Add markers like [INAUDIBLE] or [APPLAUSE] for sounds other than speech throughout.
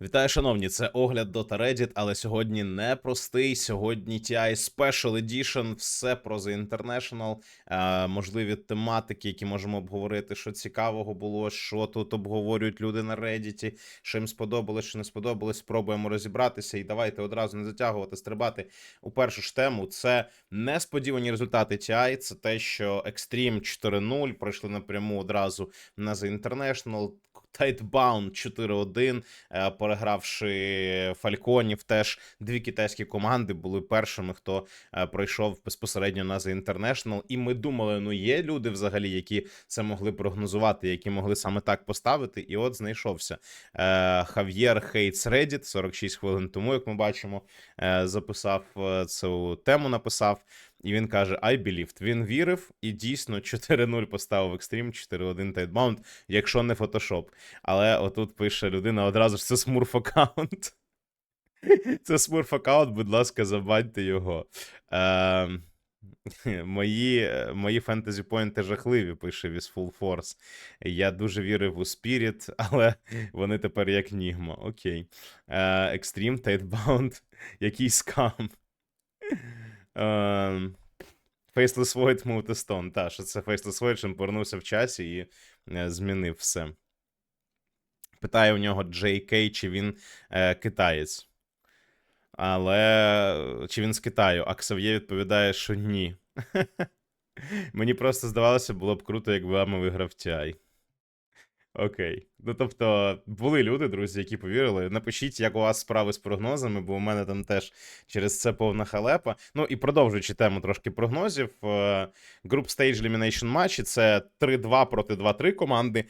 Вітаю, шановні, це огляд Dota Reddit, але сьогодні не простий. Сьогодні TI Special Edition, все про The International, е, можливі тематики, які можемо обговорити, що цікавого було, що тут обговорюють люди на Reddit, що їм сподобалось, що не сподобалось. Спробуємо розібратися і давайте одразу не затягувати, стрибати у першу ж тему. Це несподівані результати TI, це те, що Extreme 4.0 пройшли напряму одразу на The International. Tightbound 4-1, е, перегравши Фальконів, теж дві китайські команди були першими, хто е, пройшов безпосередньо на The International. І ми думали, ну є люди взагалі, які це могли прогнозувати, які могли саме так поставити. І от знайшовся Хав'єр Хейтс Reddit 46 хвилин тому, як ми бачимо, е, записав цю тему, написав. І він каже: I believed. Він вірив і дійсно 4-0 поставив Extreme, 4-1 Tightbound, якщо не Photoshop. Але отут пише людина одразу ж це смурф аккаунт. Це смурф аккаунт, будь ласка, забаньте його. Е, мої, мої фентезі поінти жахливі, пише Віс Full Force. Я дуже вірив у Spirit, але вони тепер як Нігма. Окей. Е, Extreme, Tightbound, який скам. Ем, Faceless Void to Stone. Та, що це Faceless Void, що він повернувся в часі і е, змінив все. Питає у нього JK, чи він е, китаєць. Але чи він з Китаю? А Ксав'є відповідає, що ні. [LAUGHS] Мені просто здавалося, було б круто, якби Ама виграв TI. Окей. Ну тобто, були люди, друзі, які повірили. Напишіть, як у вас справи з прогнозами, бо у мене там теж через це повна халепа. Ну і продовжуючи тему трошки прогнозів. е, Group Stage Elimination матчі це 3-2 проти 2-3 команди.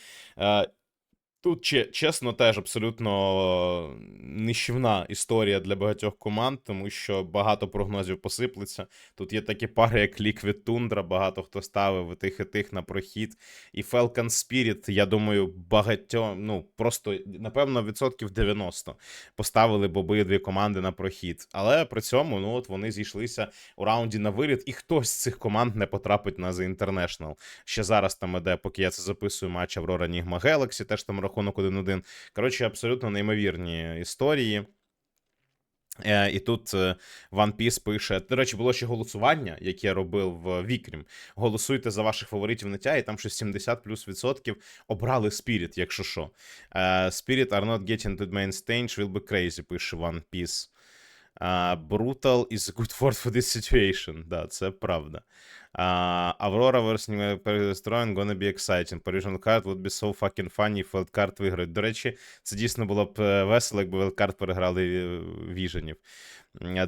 Е, Тут, чесно, теж абсолютно нищівна історія для багатьох команд, тому що багато прогнозів посиплеться. Тут є такі пари, як Liquid Tundra, багато хто ставив тих і тих на прохід. І Falcon Spirit, я думаю, багатьом, ну просто напевно, відсотків 90 поставили б обидві команди на прохід. Але при цьому, ну от вони зійшлися у раунді на виліт, і хтось з цих команд не потрапить на The International. Ще зараз там іде, поки я це записую, матч Аврора Нігма Galaxy, теж там рахунок 1-1. Коротше, абсолютно неймовірні історії. Е, і тут е, One Piece пише: до речі, було ще голосування, яке я робив в Вікрім. Голосуйте за ваших фаворитів на тя, і там щось 70 плюс відсотків обрали Spirit, якщо що. Е, Spirit are not getting to the main stage, will be crazy, пише One Piece. Uh, brutal is a good [LAUGHS] word for this situation. Да, це правда. Uh, Aurora versus Destroying gonna be exciting. Parisian card would be so fucking funny if Wildcard виграють. До речі, це дійсно було б е, весело, якби Wildcard переграли е, Віженів.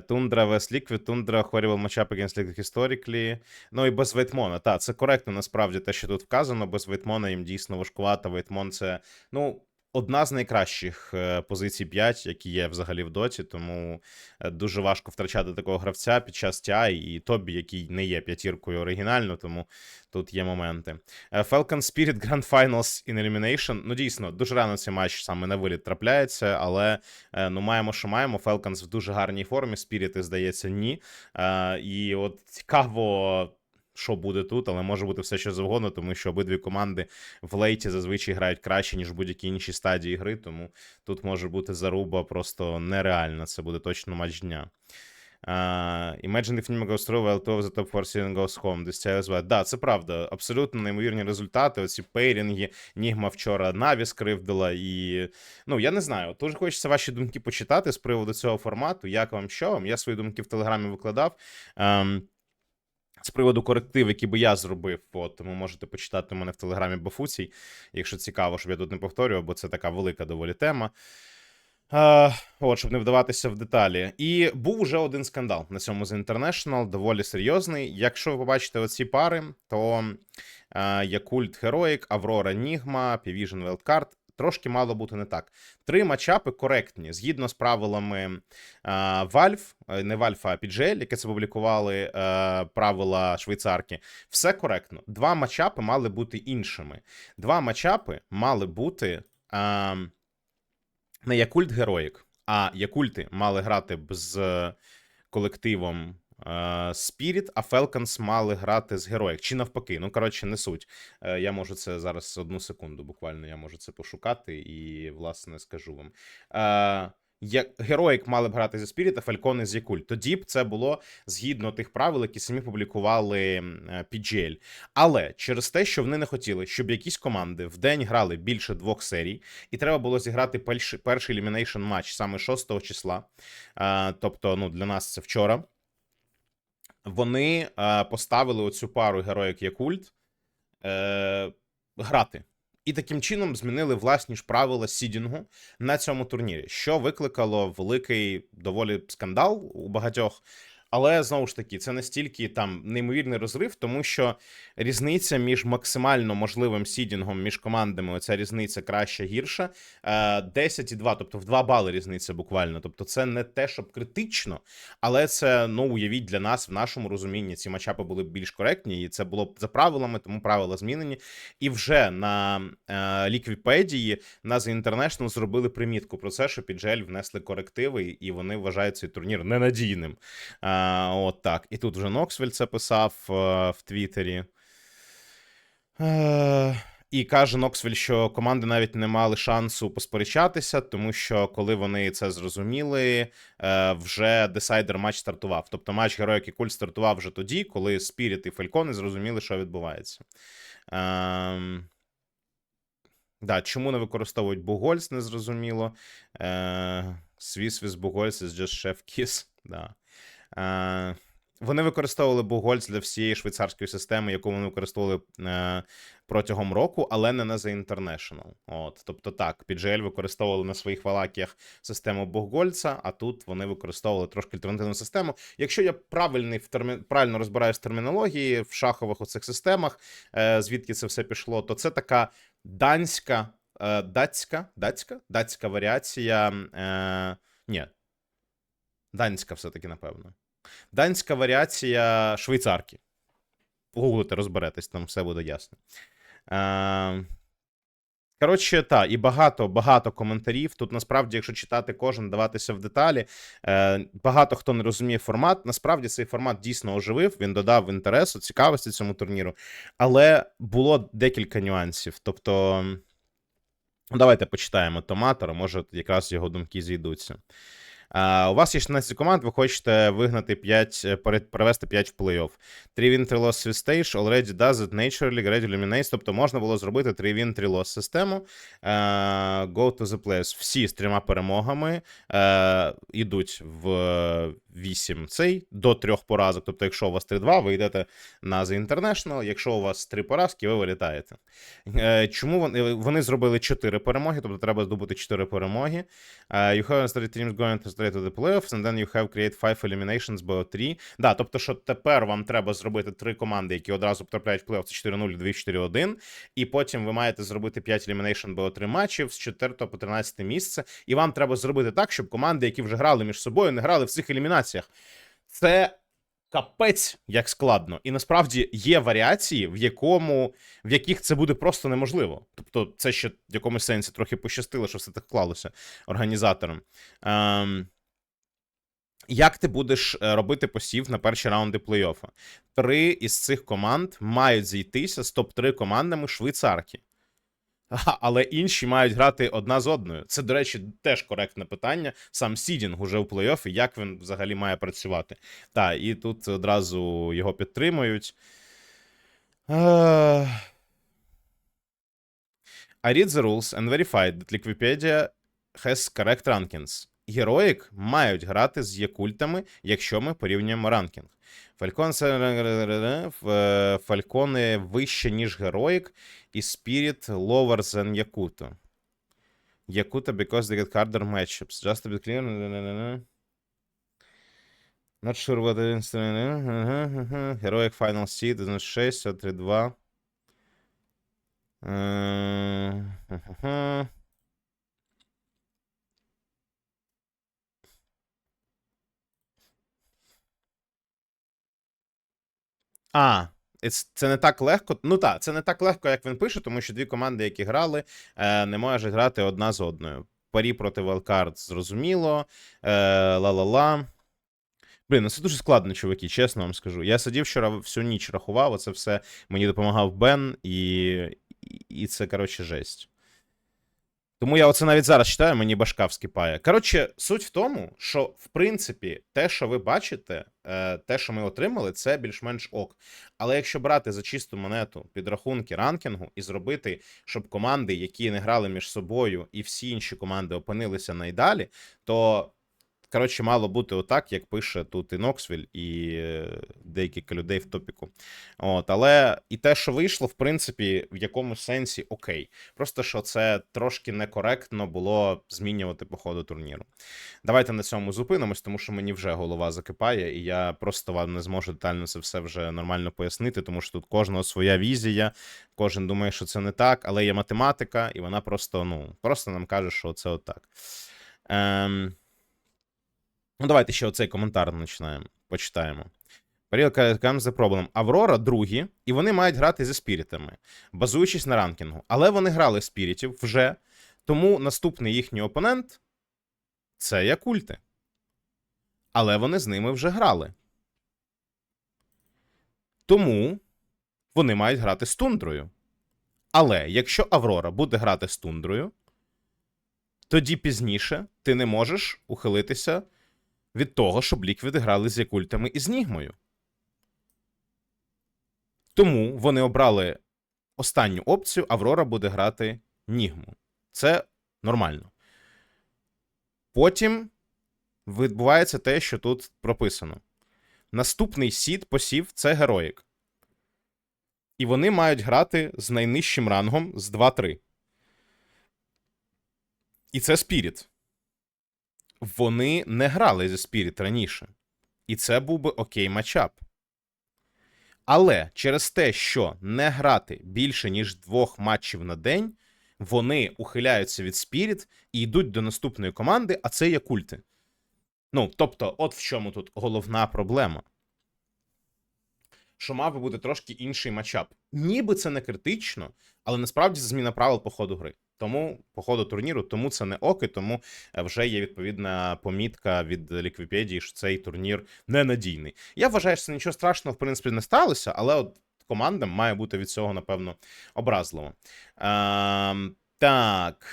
Тундра West Liquid, Тундра Horrible Matchup against Liquid Historically. Ну і без Вейтмона. Так, це коректно насправді те, що тут вказано. Без Вейтмона їм дійсно важкувато. Вейтмон це, ну, одна з найкращих е, позицій 5, які є взагалі в доті, тому е, дуже важко втрачати такого гравця під час TI і Тобі, який не є п'ятіркою оригінально, тому тут є моменти. Е, Falcon Spirit Grand Finals in Elimination. Ну, дійсно, дуже рано цей матч саме на виліт трапляється, але ну маємо, що маємо. Falcons в дуже гарній формі, Spirit, здається, ні. І от цікаво. Що буде тут, але може бути все що завгодно, тому що обидві команди в лейті зазвичай грають краще, ніж будь-якій іншій стадії гри, тому тут може бути заруба просто нереальна. Це буде точно матч дня. Uh, imagine if Nima goes through, while two of the top four season goes home. This is well. Да, це правда. Абсолютно неймовірні результати. Оці пейрінги. Нігма вчора Наві скривдила. І ну я не знаю. Дуже хочеться ваші думки почитати з приводу цього формату. Як вам що вам? Я свої думки в телеграмі викладав. Um, з приводу коректив, які би я зробив, от, тому можете почитати мене в телеграмі Бафуцій, якщо цікаво, щоб я тут не повторював, бо це така велика доволі тема. Е, от, щоб не вдаватися в деталі. І був уже один скандал на цьому з International, доволі серйозний. Якщо ви побачите оці пари, то Якульт Heroic, Аврора Нігма, Pivision Wildcard. Трошки мало бути не так. Три матчапи коректні, згідно з правилами е, Valve, е, не Valve, а PGL, яке це публікували е, правила швейцарки. Все коректно. Два матчапи мали бути іншими. Два матчапи мали бути е, не Якульт Героїк, а Якульти мали грати б з колективом е, Spirit, а Falcons мали грати з Heroic. Чи навпаки. Ну, коротше, не суть. Е, Я можу це зараз одну секунду, буквально я можу це пошукати і, власне, скажу вам. Е, як Героїк мали б грати зі Spirit, а Фалькони з Якуль. Тоді б це було згідно тих правил, які самі публікували е, PGL. Але через те, що вони не хотіли, щоб якісь команди в день грали більше двох серій, і треба було зіграти перший, елімінейшн матч саме 6 числа. Е, тобто, ну, для нас це вчора. Вони е, поставили оцю пару героїк Якульт е, грати. І таким чином змінили власні ж правила сідінгу на цьому турнірі, що викликало великий доволі скандал у багатьох. Але знову ж таки, це настільки там неймовірний розрив, тому що різниця між максимально можливим сідінгом між командами, оця різниця краща гірша. е, 10 і 2, тобто в 2 бали різниця буквально. Тобто, це не те, щоб критично, але це ну уявіть для нас в нашому розумінні. Ці матчапи були б більш коректні, і це було б за правилами, тому правила змінені. І вже на е, ліквіпедії на The International зробили примітку про це, що піджель внесли корективи, і вони вважають цей турнір ненадійним. Е, от так. І тут вже Ноксвель це писав е, в Твіттері. Е, і каже Ноксвель, що команди навіть не мали шансу посперечатися, тому що коли вони це зрозуміли, е, вже десайдер матч стартував. Тобто матч Героїк і Куль стартував вже тоді, коли Спіріт і Фалькони зрозуміли, що відбувається. Ем... Да, чому не використовують Бугольц, незрозуміло. Е... Свіс Бугольц is just chef kiss. [LAUGHS] Да. Е... Вони використовували Бугольц для всієї швейцарської системи, яку вони використовували е, протягом року, але не на The International. От, тобто так, PGL використовували на своїх валакіях систему Бугольца, а тут вони використовували трошки альтернативну систему. Якщо я правильний в термі... правильно розбираюсь в термінології в шахових оцих системах, е, звідки це все пішло, то це така данська, е, датська, датська, датська варіація. Е, ні, данська все-таки, напевно. Данська варіація швейцарки. Погуглите, розберетесь, там все буде ясно. Е, Коротше, так, і багато багато коментарів. Тут насправді, якщо читати кожен, даватися в деталі. Е, Багато хто не розуміє формат. Насправді цей формат дійсно оживив. Він додав інтересу, цікавості цьому турніру. Але було декілька нюансів. Тобто, ну, давайте почитаємо Томатора, може, якраз його думки зійдуться. У вас є 16 команд, ви хочете вигнати 5, е, перед- перевести 5 в плей-офф. 3 win 3 loss stage, already does it naturally, gradually eliminates. Тобто можна було зробити 3 win 3 loss систему. Е, go to the players. Всі з трьома перемогами е, йдуть в 8 цей до трьох поразок. Тобто, якщо у вас 3-2, ви йдете на The International, якщо у вас 3 поразки, ви вилітаєте. Е, Чому вони, вони зробили 4 перемоги, тобто треба здобути 4 перемоги. You have started teams going to straight to the playoffs, and then you have create 5 eliminations by 3. Да, тобто, що тепер вам треба зробити три команди, які одразу потрапляють в плей-офф, це 4-0, 2-4-1, і потім ви маєте зробити 5 elimination by 3 матчів з 4 по 13 місце, і вам треба зробити так, щоб команди, які вже грали між собою, не грали в цих елімінаціях. Це капець як складно. І насправді є варіації, в якому в яких це буде просто неможливо. Тобто, це ще в якомусь сенсі трохи пощастило, що все так вклалося організаторам. Ем, як ти будеш е, робити посів на перші раунди плей-оффа? Три із цих команд мають зійтися з топ-3 командами швейцарки. Але інші мають грати одна з одною. Це, до речі, теж коректне питання. Сам сідінг уже в плей-оффі, як він взагалі має працювати. Так, і тут одразу його підтримують. Е, I read the rules and verified that Liquipedia has correct rankings. Героїк мають грати з Якультами, якщо ми порівнюємо ранкінг. Фалькон е, Фалькони вище, ніж Героїк, і Spirit lower than Yakuto. Yakuto because they get harder matchups. Just to be clear. Not sure what it is. Heroic Final Seed 1.6, 3-2. А, це не так легко. Ну так, це не так легко, як він пише, тому що дві команди, які грали, е, не можуть грати одна з одною. Парі проти Wildcard, зрозуміло. Е, Ла-ла-ла. Блін, ну це дуже складно, чуваки, чесно вам скажу. Я сидів вчора всю ніч рахував, оце все мені допомагав Бен, і- і це, коротше, жесть. Тому я оце навіть зараз читаю, мені башка вскипає. Коротше, суть в тому, що в принципі те, що ви бачите, е, те, що ми отримали, це більш-менш ок. Але якщо брати за чисту монету підрахунки ранкінгу і зробити, щоб команди, які не грали між собою, і всі інші команди опинилися найдалі, то коротше мало бути отак, як пише тут і Ноксвіль, і е, деякі людей в топіку. От, але і те, що вийшло, в принципі, в якомусь сенсі окей. Просто що це трошки некоректно було змінювати по ходу турніру. Давайте на цьому зупинимось, тому що мені вже голова закипає, і я просто вам не зможу детально це все вже нормально пояснити, тому що тут кожного своя візія, кожен думає, що це не так, але є математика, і вона просто, ну, просто нам каже, що це отак. Ем... Ну, давайте ще оцей коментар починаємо. Почитаємо. Парілка the problem. Аврора другі, і вони мають грати зі спірітами, базуючись на ранкінгу. Але вони грали спірітів вже, тому наступний їхній опонент це Якульти. Але вони з ними вже грали. Тому вони мають грати з тундрою. Але якщо Аврора буде грати з тундрою, тоді пізніше ти не можеш ухилитися від того, щоб ліквіди грали з якультами і з Нігмою. Тому вони обрали останню опцію, Аврора буде грати Нігму. Це нормально. Потім відбувається те, що тут прописано. Наступний сід посів це героїк. І вони мають грати з найнижчим рангом з 2-3. І це Спіріт. Вони не грали зі Спіріт раніше. І це був би окей матчап. Але через те, що не грати більше, ніж двох матчів на день, вони ухиляються від Спіріт і йдуть до наступної команди, а це є культи. Ну, тобто, от в чому тут головна проблема. Що мав би бути трошки інший матчап. Ніби це не критично, але насправді це зміна правил по ходу гри. Тому, по ходу турніру, тому це не оки, тому е, вже є відповідна помітка від Ліквіпедії, що цей турнір ненадійний. Я вважаю, що це нічого страшного, в принципі, не сталося, але от командам має бути від цього, напевно, образливо. Е, так.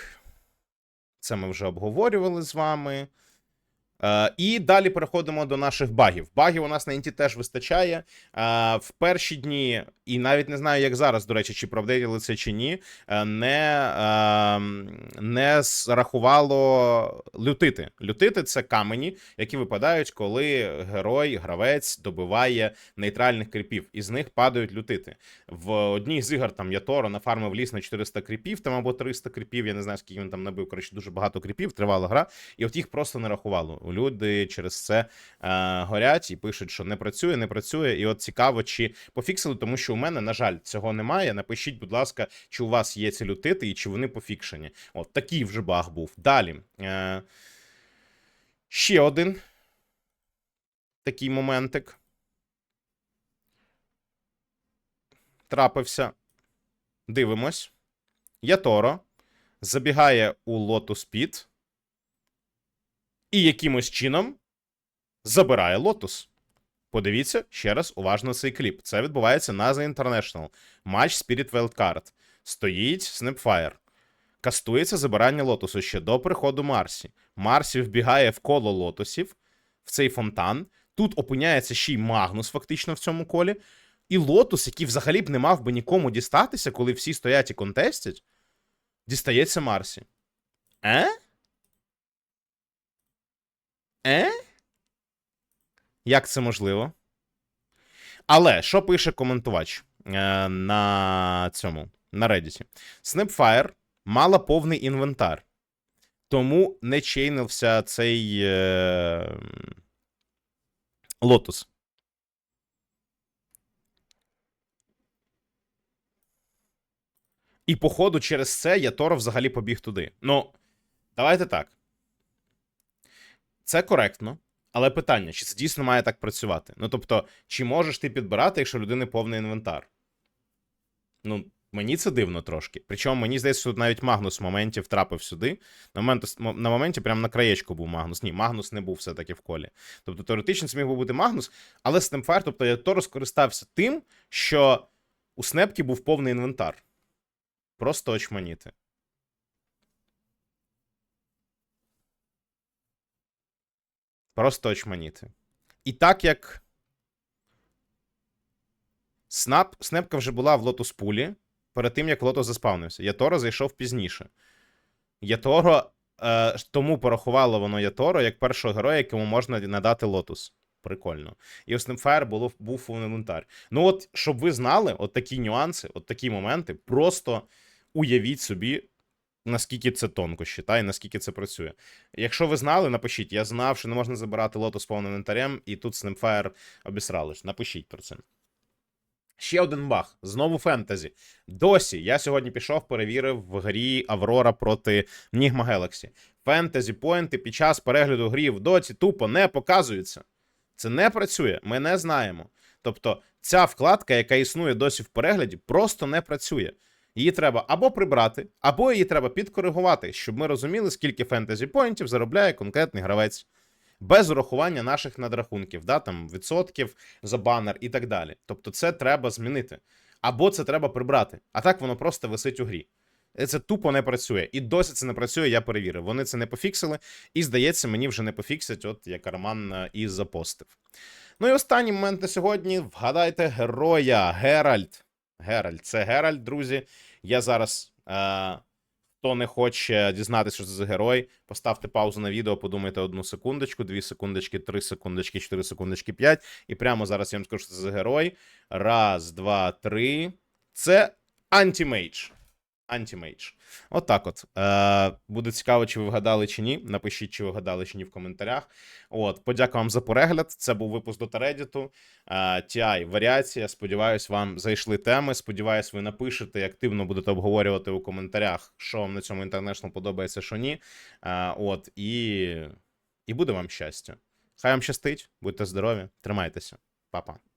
Це ми вже обговорювали з вами. Е, і далі переходимо до наших багів. Багів у нас на інті теж вистачає. Е, в перші дні, і навіть не знаю, як зараз, до речі, чи правдили це чи ні, е, не, е, не зрахувало лютити. Лютити це камені, які випадають, коли герой, гравець добиває нейтральних кріпів. Із них падають лютити. В одній з ігор там Яторо нафармив ліс на 400 кріпів, там або 300 кріпів. Я не знаю, скільки він там набив. Коротше, дуже багато кріпів, тривала гра, і от їх просто не рахувало. Люди через це е, горять і пишуть, що не працює, не працює. І от цікаво, чи пофіксили, тому що у мене, на жаль, цього немає. Напишіть, будь ласка, чи у вас є ці лютити і чи вони пофікшені. От такий вже баг був. Далі. Е, ще один такий моментик. Трапився. Дивимось. Яторо забігає у Lotus Pit і якимось чином забирає Lotus. Подивіться ще раз уважно цей кліп. Це відбувається на The International. Матч Spirit Wildcard. Стоїть Snapfire. Кастується забирання лотосу ще до приходу Марсі. Марсі вбігає в коло лотосів, в цей фонтан. Тут опиняється ще й Магнус, фактично, в цьому колі. І лотус, який взагалі б не мав би нікому дістатися, коли всі стоять і контестять, дістається Марсі. Е? Е? Як це можливо? Але що пише коментувач е, на цьому, на Reddit? Snapfire мала повний інвентар, тому не чейнився цей е, лотус. І, походу, через це Яторо взагалі побіг туди. Ну, давайте так. Це коректно, але питання: чи це дійсно має так працювати? Ну тобто, чи можеш ти підбирати, якщо людини повний інвентар? Ну, мені це дивно трошки. Причому мені здається, тут навіть Магнус в моменті втрапив сюди. На, момент, на моменті прямо на краєчку був Магнус. Ні, Магнус не був все-таки в колі. Тобто теоретично це міг би бути Магнус, але Снепфайр, тобто Яторо скористався тим, що у Снепки був повний інвентар. Просто очманіти. Просто очманіти. І так як Снап, Снепка вже була в лотус пулі перед тим, як лотос заспавнився. Яторо зайшов пізніше. Яторо. Е, тому порахувало воно Яторо як першого героя, якому можна надати лотус. Прикольно. І у Снепфайр було, був інвентар. Ну, от, щоб ви знали, от такі нюанси, от такі моменти, просто уявіть собі, наскільки це тонкощі, та, і наскільки це працює. Якщо ви знали, напишіть. Я знав, що не можна забирати лотос повним інвентарем, і тут Снепфайр обісрались. Напишіть про це. Ще один баг. Знову фентезі. Досі я сьогодні пішов, перевірив в грі Аврора проти Нігма Гелаксі. Фентезі поінти під час перегляду грі в доці тупо не показуються. Це не працює, ми не знаємо. Тобто, ця вкладка, яка існує досі в перегляді, просто не працює. Її треба або прибрати, або її треба підкоригувати, щоб ми розуміли, скільки фентезі поінтів заробляє конкретний гравець. Без урахування наших надрахунків, да, там, відсотків за банер і так далі. Тобто, це треба змінити. Або це треба прибрати. А так воно просто висить у грі. Це тупо не працює. І досі це не працює, я перевірив. Вони це не пофіксили, і здається, мені вже не пофіксять, от як Роман е, і запостив. Ну і останній момент на сьогодні. Вгадайте героя Геральт. Геральт, це Геральт, друзі. Я зараз. Е- Хто не хоче дізнатися, що це за герой, поставте паузу на відео, подумайте одну секундочку, дві секундочки, три секундочки, чотири секундочки, п'ять. І прямо зараз я вам скажу, що це за герой. Раз, два, три. Це антімейдж. Антімейдж. Отак от. Е, Буде цікаво, чи ви вгадали чи ні. Напишіть, чи ви вгадали чи ні в коментарях. От, подяка вам за перегляд. Це був випуск до Тередіту. TI варіація. Сподіваюсь, вам зайшли теми. Сподіваюсь, ви напишете активно будете обговорювати у коментарях, що вам на цьому інтернешнл подобається, що ні. Е, От, і, і буде вам щастя. Хай вам щастить, будьте здорові, тримайтеся, Па-па.